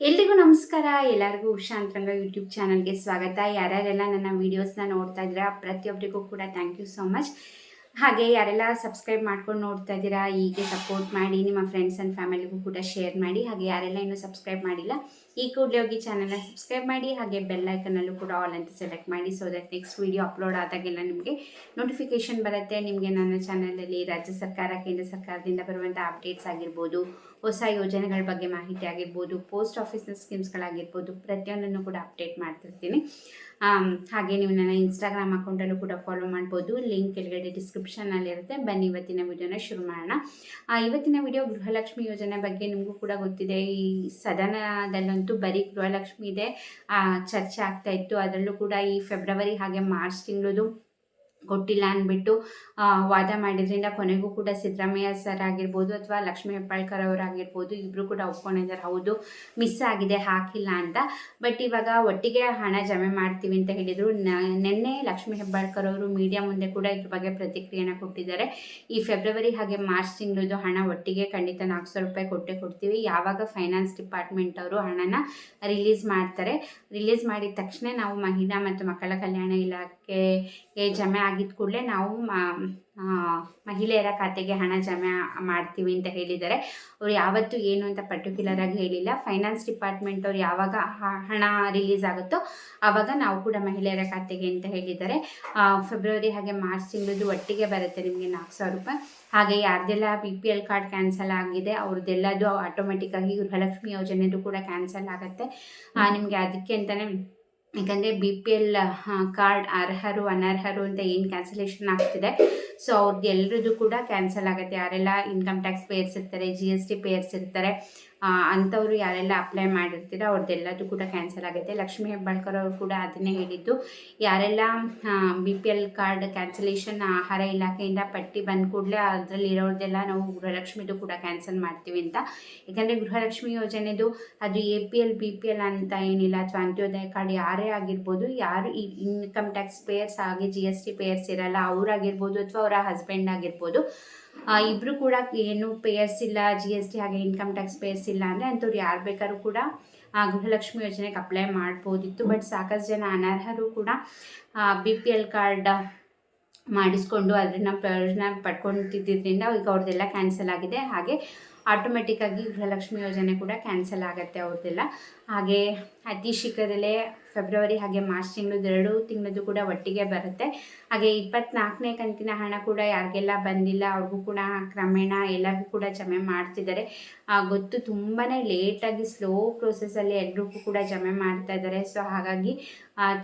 ಎಲ್ರಿಗೂ ನಮಸ್ಕಾರ. ಎಲ್ಲರಿಗೂ ಉಷಾಂತರಂಗ ಯೂಟ್ಯೂಬ್ ಚಾನಲ್ಗೆ ಸ್ವಾಗತ. ಯಾರ್ಯಾರೆಲ್ಲ ನನ್ನ ವೀಡಿಯೋಸ್ನ ನೋಡ್ತಾ ಇದ್ದೀರಾ, ಪ್ರತಿಯೊಬ್ಬರಿಗೂ ಕೂಡ ಥ್ಯಾಂಕ್ ಯು ಸೋ ಮಚ್ ಹಾಗೆ ಯಾರೆಲ್ಲ ಸಬ್ಸ್ಕ್ರೈಬ್ ಮಾಡ್ಕೊಂಡು ನೋಡ್ತಾ ಇದ್ದೀರಾ, ಹೀಗೆ ಸಪೋರ್ಟ್ ಮಾಡಿ, ನಿಮ್ಮ ಫ್ರೆಂಡ್ಸ್ ಆ್ಯಂಡ್ ಫ್ಯಾಮಿಲಿಗೂ ಕೂಡ ಶೇರ್ ಮಾಡಿ, ಹಾಗೆ ಯಾರೆಲ್ಲ ಇನ್ನೂ ಸಬ್ಸ್ಕ್ರೈಬ್ ಮಾಡಿಲ್ಲ, ಈ ಕೂಡಲೇ ಹೋಗಿ ಚಾನಲ್ನ ಸಬ್ಸ್ಕ್ರೈಬ್ ಮಾಡಿ, ಹಾಗೆ ಬೆಲ್ ಐಕನಲ್ಲೂ ಕೂಡ ಆಲ್ ಅಂತ ಸೆಲೆಕ್ಟ್ ಮಾಡಿ so that next video upload ಆದಾಗೆಲ್ಲ ನಿಮಗೆ ನೋಟಿಫಿಕೇಶನ್ ಬರುತ್ತೆ. ನಿಮಗೆ ನನ್ನ ಚಾನಲಲ್ಲಿ ರಾಜ್ಯ ಸರ್ಕಾರ, ಕೇಂದ್ರ ಸರ್ಕಾರದಿಂದ ಬರುವಂಥ ಅಪ್ಡೇಟ್ಸ್ ಆಗಿರ್ಬೋದು, ಹೊಸ ಯೋಜನೆಗಳ ಬಗ್ಗೆ ಮಾಹಿತಿ ಆಗಿರ್ಬೋದು ಪೋಸ್ಟ್ ಆಫೀಸ್ನ ಸ್ಕೀಮ್ಸ್ಗಳಾಗಿರ್ಬೋದು ಪ್ರತಿಯೊಂದನ್ನು ಕೂಡ ಅಪ್ಡೇಟ್ ಮಾಡ್ತಿರ್ತೀನಿ. ಹಾಗೆ ನೀವು ನನ್ನ ಇನ್ಸ್ಟಾಗ್ರಾಮ್ ಅಕೌಂಟಲ್ಲೂ ಕೂಡ ಫಾಲೋ ಮಾಡ್ಬೋದು. ಲಿಂಕ್ ಕೆಳಗಡೆ ಡಿಸ್ಕ್ರಿಪ್ಷನಲ್ಲಿ ಇರುತ್ತೆ. ಬನ್ನಿ ಇವತ್ತಿನ ವಿಡಿಯೋನ ಶುರು ಮಾಡೋಣ. ಇವತ್ತಿನ ವಿಡಿಯೋ ಗೃಹಲಕ್ಷ್ಮಿ ಯೋಜನೆ ಬಗ್ಗೆ ನಿಮಗೂ ಕೂಡ ಗೊತ್ತಿದೆ. ಈ ಸದನದಲ್ಲಂತೂ ಬರೀ ಗೃಹಲಕ್ಷ್ಮಿ ಇದೆ. ಚರ್ಚೆ ಆಗ್ತಾ ಇತ್ತು. ಅದರಲ್ಲೂ ಕೂಡ ಈ ಫೆಬ್ರವರಿ ಹಾಗೆ ಮಾರ್ಚ್ ತಿಂಗಳದು ಕೊಟ್ಟಿಲ್ಲ ಅಂದ್ಬಿಟ್ಟು ವಾದ ಮಾಡಿದ್ರಿಂದ ಕೊನೆಗೂ ಕೂಡ ಸಿದ್ದರಾಮಯ್ಯ ಸರ್ ಆಗಿರ್ಬೋದು ಅಥವಾ ಲಕ್ಷ್ಮೀ ಹೆಬ್ಬಾಳ್ಕರ್ ಅವರಾಗಿರ್ಬೋದು ಇಬ್ಬರು ಕೂಡ ಒಪ್ಕೊಂಡಿದ್ದಾರೆ. ಹೌದು ಮಿಸ್ ಆಗಿದೆ, ಹಾಕಿಲ್ಲ ಅಂತ. ಬಟ್ ಇವಾಗ ಒಟ್ಟಿಗೆ ಹಣ ಜಮೆ ಮಾಡ್ತೀವಿ ಅಂತ ಹೇಳಿದರು. ನಿನ್ನೆ ಲಕ್ಷ್ಮೀ ಹೆಬ್ಬಾಳ್ಕರ್ ಅವರು ಮೀಡಿಯಾ ಮುಂದೆ ಕೂಡ ಇದ್ರ ಬಗ್ಗೆ ಪ್ರತಿಕ್ರಿಯೆನ ಕೊಟ್ಟಿದ್ದಾರೆ. ಈ ಫೆಬ್ರವರಿ ಹಾಗೆ ಮಾರ್ಚ್ ತಿಂಗಳದು ಹಣ ಒಟ್ಟಿಗೆ ಖಂಡಿತ ನಾಲ್ಕು ಸಾವಿರ ರೂಪಾಯಿ ಕೊಟ್ಟೆ ಕೊಡ್ತೀವಿ. ಯಾವಾಗ ಫೈನಾನ್ಸ್ ಡಿಪಾರ್ಟ್ಮೆಂಟ್ ಅವರು ಹಣನ ರಿಲೀಸ್ ಮಾಡ್ತಾರೆ ರಿಲೀಸ್ ಮಾಡಿದ ತಕ್ಷಣ ನಾವು ಮಹಿಳಾ ಮತ್ತು ಮಕ್ಕಳ ಕಲ್ಯಾಣ ಜಮೆ ಆಗಿದ ಕೂಡಲೇ ನಾವು ಮಹಿಳೆಯರ ಖಾತೆಗೆ ಹಣ ಜಮೆ ಮಾಡ್ತೀವಿ ಅಂತ ಹೇಳಿದ್ದಾರೆ. ಅವ್ರು ಯಾವತ್ತೂ ಏನು ಅಂತ ಪರ್ಟಿಕ್ಯುಲರ್ ಆಗಿ ಹೇಳಿಲ್ಲ. ಫೈನಾನ್ಸ್ ಡಿಪಾರ್ಟ್ಮೆಂಟ್ ಅವ್ರು ಯಾವಾಗ ಹಣ ರಿಲೀಸ್ ಆಗುತ್ತೋ ಆವಾಗ ನಾವು ಕೂಡ ಮಹಿಳೆಯರ ಖಾತೆಗೆ ಅಂತ ಹೇಳಿದ್ದಾರೆ. ಫೆಬ್ರವರಿ ಹಾಗೆ ಮಾರ್ಚ್ ತಿಂಗಳದ್ದು ಒಟ್ಟಿಗೆ ಬರುತ್ತೆ ನಿಮಗೆ ನಾಲ್ಕು ಸಾವಿರ ರೂಪಾಯಿ. ಹಾಗೆ ಯಾರ್ದೆಲ್ಲ B P L card cancel ಆಗಿದೆ, ಅವ್ರದ್ದೆಲ್ಲದು ಆಟೋಮೆಟಿಕ್ಕಾಗಿ ಗೃಹಲಕ್ಷ್ಮಿ ಯೋಜನೆದು ಕೂಡ ಕ್ಯಾನ್ಸಲ್ ಆಗುತ್ತೆ. ನಿಮಗೆ ಅದಕ್ಕೆ ಅಂತಲೇ ಯಾಕಂದರೆ ಬಿ ಪಿ ಎಲ್ ಕಾರ್ಡ್ ಅರ್ಹರು, ಅನರ್ಹರು ಅಂತ ಏನು ಕ್ಯಾನ್ಸಲೇಷನ್ ಆಗ್ತಿದೆ. ಸೊ ಅವ್ರದ್ದು ಎಲ್ರದ್ದು ಕೂಡ ಕ್ಯಾನ್ಸಲ್ ಆಗುತ್ತೆ. ಯಾರೆಲ್ಲ ಇನ್ಕಮ್ ಟ್ಯಾಕ್ಸ್ ಪೇಯರ್ಸ್ ಇರ್ತಾರೆ ಜಿ ಎಸ್ ಟಿ ಪೇರ್ಸ್ ಇರ್ತಾರೆ ಅಂಥವ್ರು ಯಾರೆಲ್ಲ ಅಪ್ಲೈ ಮಾಡಿರ್ತೀರ ಅವ್ರದ್ದೆಲ್ಲದೂ ಕೂಡ ಕ್ಯಾನ್ಸಲ್ ಆಗುತ್ತೆ. ಲಕ್ಷ್ಮೀ ಹೆಬ್ಬಾಳ್ಕರ್ ಅವರು ಕೂಡ ಅದನ್ನೇ ಹೇಳಿದ್ದು. ಯಾರೆಲ್ಲ B P L card cancellation ಆಹಾರ ಇಲಾಖೆಯಿಂದ ಪಟ್ಟಿ ಬಂದ ಕೂಡಲೇ ಅದರಲ್ಲಿ ಇರೋರ್ದೆಲ್ಲ ನಾವು ಗೃಹಲಕ್ಷ್ಮಿದು ಕೂಡ ಕ್ಯಾನ್ಸಲ್ ಮಾಡ್ತೀವಿ ಅಂತ. ಯಾಕಂದರೆ ಗೃಹಲಕ್ಷ್ಮಿ ಯೋಜನೆದು ಅದು A P L B P L ಅಂತ ಏನಿಲ್ಲ ಅಥವಾ ಅಂತ್ಯೋದಯ ಕಾರ್ಡ್ ಯಾರೇ ಆಗಿರ್ಬೋದು, ಯಾರು ಈ ಇನ್ಕಮ್ ಟ್ಯಾಕ್ಸ್ ಪೇಯರ್ಸ್ ಆಗಿ ಜಿ ಎಸ್ ಟಿ ಪೇಯರ್ಸ್ ಇರಲ್ಲ, ಅವರಾಗಿರ್ಬೋದು ಅಥವಾ ಅವರ ಹಸ್ಬೆಂಡ್ ಆಗಿರ್ಬೋದು ಇಬ್ಬರು ಕೂಡ ಏನು ಪೇಯರ್ಸ್ ಇಲ್ಲ ಜಿ ಎಸ್ ಟಿ ಹಾಗೆ ಇನ್ಕಮ್ ಟ್ಯಾಕ್ಸ್ ಪೇಯರ್ಸ್ ಇಲ್ಲ ಅಂದರೆ ಅಂಥವ್ರು ಯಾರು ಬೇಕಾದ್ರೂ ಕೂಡ ಗೃಹಲಕ್ಷ್ಮಿ ಯೋಜನೆಗೆ ಅಪ್ಲೈ ಮಾಡ್ಬೋದಿತ್ತು. ಬಟ್ ಸಾಕಷ್ಟು ಜನ ಅನರ್ಹರು ಕೂಡ ಬಿ ಪಿ ಎಲ್ ಕಾರ್ಡ್ ಮಾಡಿಸ್ಕೊಂಡು ಅದನ್ನು ಪ್ರಯೋಜನ ಪಡ್ಕೊತಿದ್ದರಿಂದ ಈಗ ಅವ್ರದ್ದೆಲ್ಲ ಕ್ಯಾನ್ಸಲ್ ಆಗಿದೆ. ಹಾಗೆ ಆಟೋಮೆಟಿಕ್ಕಾಗಿ ಗೃಹಲಕ್ಷ್ಮಿ ಯೋಜನೆ ಕೂಡ ಕ್ಯಾನ್ಸಲ್ ಆಗುತ್ತೆ ಅವ್ರದ್ದೆಲ್ಲ ಹಾಗೆ ಅತಿ ಶೀಘ್ರದಲ್ಲೇ ಫೆಬ್ರವರಿ ಹಾಗೆ ಮಾರ್ಚ್ ತಿಂಗಳದ್ದು ಎರಡು ತಿಂಗಳದ್ದು ಕೂಡ ಒಟ್ಟಿಗೆ ಬರುತ್ತೆ. ಹಾಗೆ ಇಪ್ಪತ್ನಾಲ್ಕನೇ ಕಂತಿನ ಹಣ ಕೂಡ ಯಾರಿಗೆಲ್ಲ ಬಂದಿಲ್ಲ, ಅವ್ರಿಗೂ ಕೂಡ ಕ್ರಮೇಣ ಎಲ್ಲರಿಗೂ ಕೂಡ ಜಮೆ ಮಾಡ್ತಿದ್ದಾರೆ. ಗೊತ್ತು ತುಂಬಾ ಲೇಟಾಗಿ ಸ್ಲೋ ಪ್ರೋಸೆಸ್ಸಲ್ಲಿ ಎಲ್ರಿಗೂ ಕೂಡ ಜಮೆ ಮಾಡ್ತಾ ಇದ್ದಾರೆ. ಸೊ ಹಾಗಾಗಿ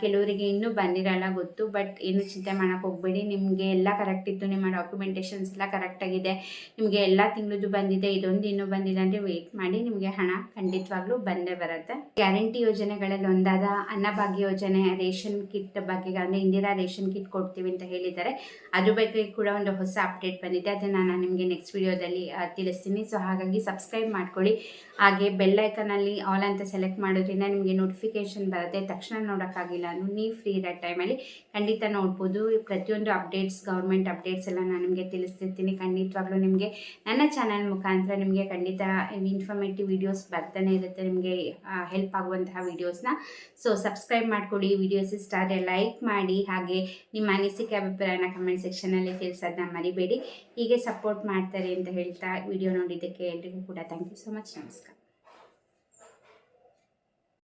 ಕೆಲವರಿಗೆ ಇನ್ನೂ ಬಂದಿರಲ್ಲ ಗೊತ್ತು ಬಟ್ ಏನು ಚಿಂತೆ ಮಾಡೋಕ್ಕೆ ಹೋಗಬೇಡಿ. ನಿಮಗೆ ಎಲ್ಲ ಕರೆಕ್ಟ್ ಇತ್ತು, ನಿಮ್ಮ ಡಾಕ್ಯುಮೆಂಟೇಷನ್ಸ್ ಎಲ್ಲ ಕರೆಕ್ಟಾಗಿದೆ ನಿಮಗೆ ಎಲ್ಲ ತಿಂಗಳದ್ದು ಬಂದಿದೆ, ಇದೊಂದು ಇನ್ನೂ ಬಂದಿಲ್ಲ ಅಂದರೆ ವೆಯ್ಟ್ ಮಾಡಿ, ನಿಮಗೆ ಹಣ ಖಂಡಿತವಾಗ್ಲೂ ಬಂದೇ ಬರುತ್ತೆ. ಗ್ಯಾರಂಟಿ ಯೋಜನೆಗಳಲ್ಲಿ ಒಂದಾದ ಅನ್ನಭಾಗ್ಯ ಯೋಜನೆ, ರೇಷನ್ ಕಿಟ್ ಬಗ್ಗೆ, ಅಂದರೆ ಇಂದಿರಾ ರೇಷನ್ ಕಿಟ್ ಕೊಡ್ತೀವಿ ಅಂತ ಹೇಳಿದ್ದಾರೆ. ಅದ್ರ ಬಗ್ಗೆ ಕೂಡ ಒಂದು ಹೊಸ ಅಪ್ಡೇಟ್ ಬಂದಿದೆ. ಅದನ್ನು ನಾನು ನಿಮಗೆ ನೆಕ್ಸ್ಟ್ ವಿಡಿಯೋದಲ್ಲಿ ತಿಳಿಸ್ತೀನಿ. ಸೊ ಹಾಗಾಗಿ ಸಬ್ಸ್ಕ್ರೈಬ್ ಮಾಡ್ಕೊಳ್ಳಿ. ಹಾಗೆ ಬೆಲ್ ಅಲ್ಲಿ ಆಲ್ ಅಂತ ಸೆಲೆಕ್ಟ್ ಮಾಡೋದ್ರಿಂದ ನಿಮಗೆ ನೋಟಿಫಿಕೇಶನ್ ಬರುತ್ತೆ. ತಕ್ಷಣ ನೋಡೋಕ್ಕಾಗಿಲ್ಲ ನೀವು ಫ್ರೀ ಇರೋ ಟೈಮಲ್ಲಿ ಖಂಡಿತ ನೋಡ್ಬೋದು. ಪ್ರತಿಯೊಂದು ಅಪ್ಡೇಟ್ಸ್ ಗೌರ್ಮೆಂಟ್ ಅಪ್ಡೇಟ್ಸ್ ಎಲ್ಲ ನಾನು ನಿಮಗೆ ತಿಳಿಸ್ತಿರ್ತೀನಿ. ಖಂಡಿತವಾಗ್ಲೂ ನಿಮಗೆ, ನನ್ನ ಚಾನಲ್ ಮುಖಾಂತರ ನಿಮಗೆ ಖಂಡಿತ ಇನ್ಫಾರ್ಮೇಟಿವ್ ವಿಡಿಯೋಸ್ ಬರ್ತಾನೆ ಇರುತ್ತೆ. ನಿಮಗೆ ಹೆಲ್ಪ್ ಆಗುವಂತಹ ವೀಡಿಯೋಸ್ನ ಸೊ ಸಬ್ಸ್ಕ್ರೈಬ್ ಮಾಡ್ಕೊಳ್ಳಿ ವಿಡಿಯೋಸ್ ಇಷ್ಟ ಆದರೆ ಲೈಕ್ ಮಾಡಿ. ಹಾಗೆ ನಿಮ್ಮ ಅನಿಸಿಕೆ, ಅಭಿಪ್ರಾಯನ ಕಮೆಂಟ್ ಸೆಕ್ಷನಲ್ಲಿ ತಿಳಿಸೋದನ್ನ ಮರಿಬೇಡಿ. ಹೀಗೆ ಸಪೋರ್ಟ್ ಮಾಡ್ತಾರೆ ಅಂತ ಹೇಳ್ತಾ ವಿಡಿಯೋ ನೋಡಿದ್ದಕ್ಕೆ ಎಲ್ರಿಗೂ ಕೂಡ ಥ್ಯಾಂಕ್ ಯು ಸೊ ಮಚ್ ನಮಸ್ಕಾರ.